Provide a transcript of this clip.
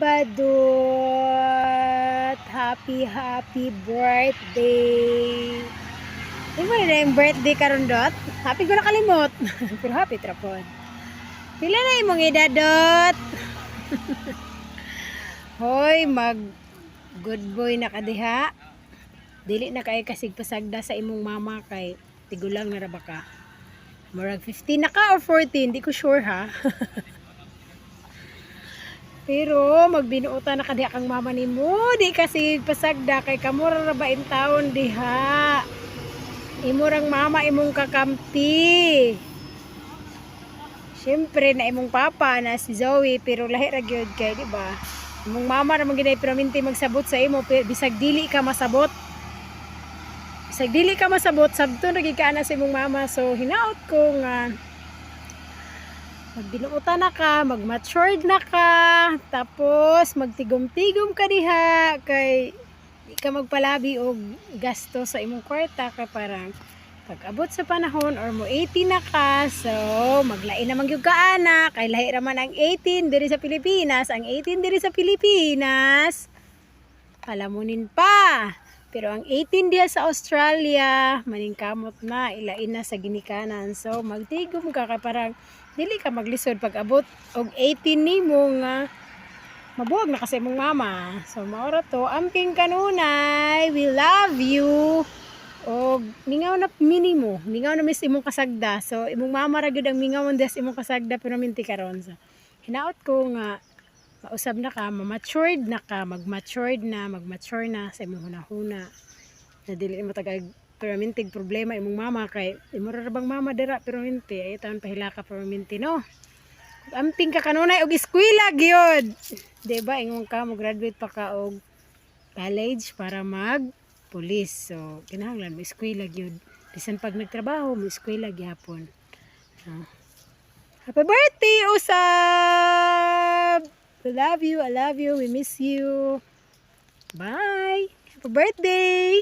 Sabado. Happy, happy birthday. Di ba na yung birthday karon dot? Happy ko nakalimot. Pero happy trapod. Pila na imong edad dot? Hoy, mag good boy na ka diha. Dili na kay kasig pasagda sa imong mama kay tigulang na ra ba ka. Murag 15 na ka or 14, di ko sure ha. Pero magbinuota na ka diha kang mama nimo, di kasi pasagda kay kamura ra ba in taon diha. Imurang mama imong kakampi. Siyempre na imong papa na si Zoe pero lahi ra gyud kay di ba? Imong mama ra man gyud pero minti magsabot sa imo bisag dili ka masabot. Bisag dili ka masabot sabton ra gyud ka na sa imong mama so hinaot ko nga magbinuota na ka, mag-matured na ka, tapos magtigom-tigom ka diha kay di ka magpalabi og gasto sa imong kwarta kay parang pag abot sa panahon or mo 18 na ka, so maglain naman gyud ka anak, kay lahi ra man ang 18 diri sa Pilipinas, ang 18 diri sa Pilipinas. Palamunin pa. Pero ang 18 diya sa Australia, maningkamot na, ilain na sa ginikanan. So, magtigom ka kay parang dili ka maglisod pag abot og 18 nimo nga mabuwag na kasi mong mama. So, maura to, amping kanunay, we love you. O mingaw na minimo, mingaw na mis imong kasagda. So, imong mama ra gyud ang mingawon des imong kasagda pero minti karon. So, hinaot ko nga mausab na ka, ma-matured na ka, mag-matured na, mag-mature na sa imong hunahuna. Na dili mo tagag pero mintig problema imong mama kay imo ra bang mama dira pero minti ay taon pahila ka pero minti no. Amping ka kanunay og eskwela gyud. Di ba ingon ka mo graduate pa ka og college para mag police. So kinahanglan mo eskwela gyud. Bisan pag nagtrabaho mo eskwela gyapon. Ah. Happy birthday, Usab! I love you, I love you, we miss you. Bye! Happy birthday!